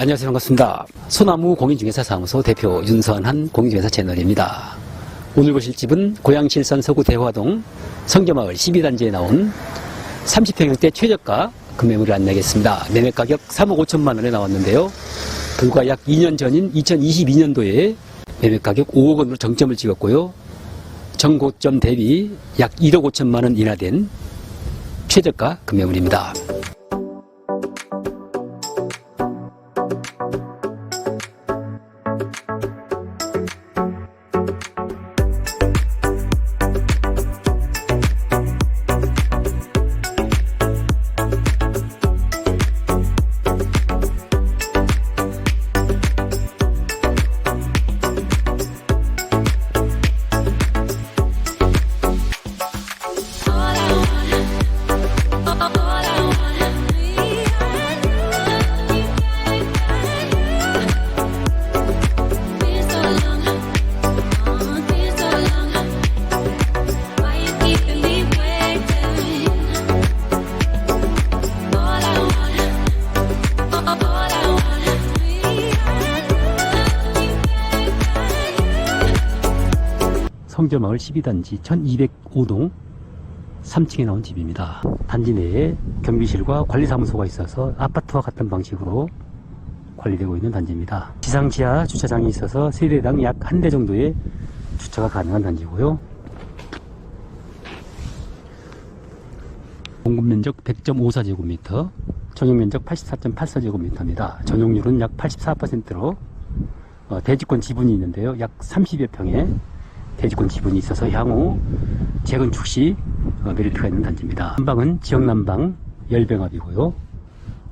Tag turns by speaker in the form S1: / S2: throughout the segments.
S1: 안녕하세요. 반갑습니다. 소나무 공인중개사 사무소 대표 윤선한 공인중개사 채널입니다. 오늘 보실 집은 고양칠선 서구 대화동 성계마을 12단지에 나온 30평형대 최저가 금매물을 안내하겠습니다. 매매 가격 3억 5천만 원에 나왔는데요. 불과 약 2년 전인 2022년도에 매매 가격 5억 원으로 정점을 찍었고요. 정고점 대비 약 1억 5천만 원 인하된 최저가 금매물입니다. 성교마을 12단지 1205동 3층에 나온 집입니다. 단지 내에 경비실과 관리사무소가 있어서 아파트와 같은 방식으로 관리되고 있는 단지입니다. 지상 지하 주차장이 있어서 세대당 약 한 대 정도의 주차가 가능한 단지고요. 공급 면적 100.54제곱미터, 전용 면적 84.84제곱미터입니다. 전용률은 약 84%로 어, 대지권 지분이 있는데요. 약 30여 평의 대지권 지분이 있어서 향후 재건축 시 어, 메리트가 있는 단지입니다. 한방은 지역 난방 열병합이고요.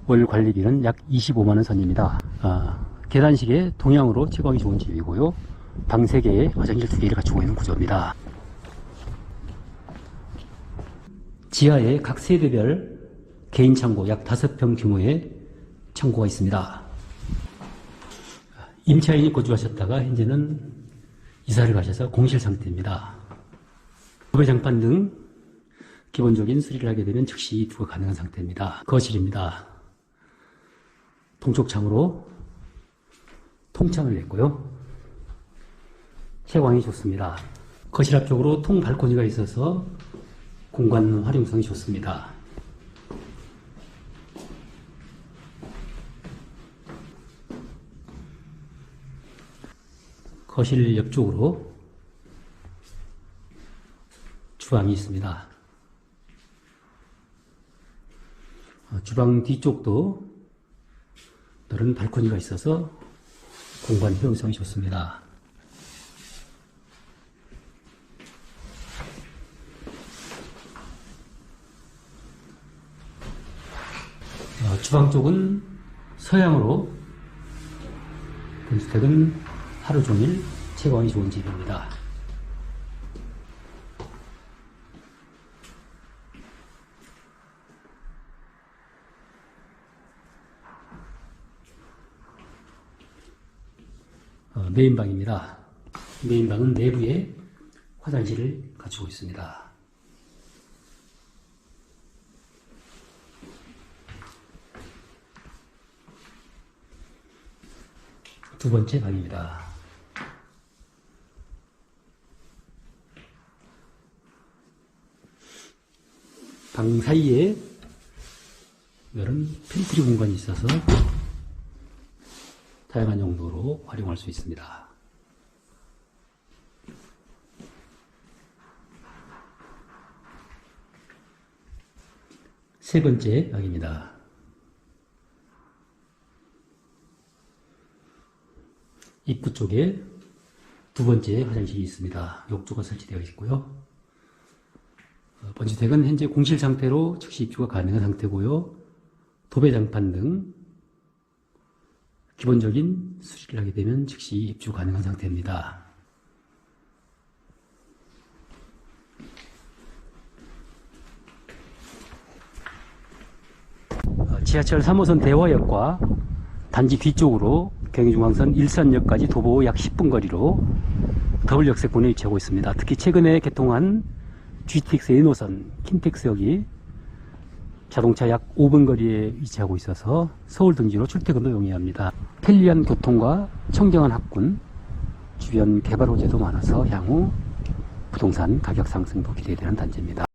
S1: 월 관리비는 약 25만원 선입니다. 아, 계단식의 동향으로 채광이 좋은 집이고요. 방 3개에 화장실 2개를 갖추고 있는 구조입니다. 지하에 각 세대별 개인 창고 약 5평 규모의 창고가 있습니다. 임차인이 거주하셨다가 현재는 이사를 가셔서 공실 상태입니다. 도배 장판 등 기본적인 수리를 하게 되면 즉시 입주가 가능한 상태입니다. 거실입니다. 동쪽 창으로 통창을 냈고요. 채광이 좋습니다. 거실 앞쪽으로 통 발코니가 있어서 공간 활용성이 좋습니다. 거실 옆쪽으로 주방이 있습니다. 어, 주방 뒤쪽도 넓은 발코니가 있어서 공간 효용성이 좋습니다. 어, 주방 쪽은 서양으로 본주택은 하루 종일 채광이 좋은 집입니다. 어, 메인방입니다. 메인방은 내부에 화장실을 갖추고 있습니다. 두 번째 방입니다. 방 사이에 이런 팬트리 공간이 있어서 다양한 용도로 활용할 수 있습니다. 세 번째 방입니다. 입구 쪽에 두 번째 화장실이 있습니다. 욕조가 설치되어 있고요. 어, 번지택은 현재 공실 상태로 즉시 입주가 가능한 상태고요. 도배장판 등 기본적인 수리를 하게 되면 즉시 입주 가능한 상태입니다. 어, 지하철 3호선 대화역과 단지 뒤쪽으로 경의중앙선 일산역까지 도보 약 10분 거리로 더블 역세권에 위치하고 있습니다. 특히 최근에 개통한 GTX 1호선 킨텍스역이 자동차 약 5분 거리에 위치하고 있어서 서울 등지로 출퇴근도 용이합니다. 편리한 교통과 청정한 학군, 주변 개발 호재도 많아서 향후 부동산 가격 상승도 기대되는 단지입니다.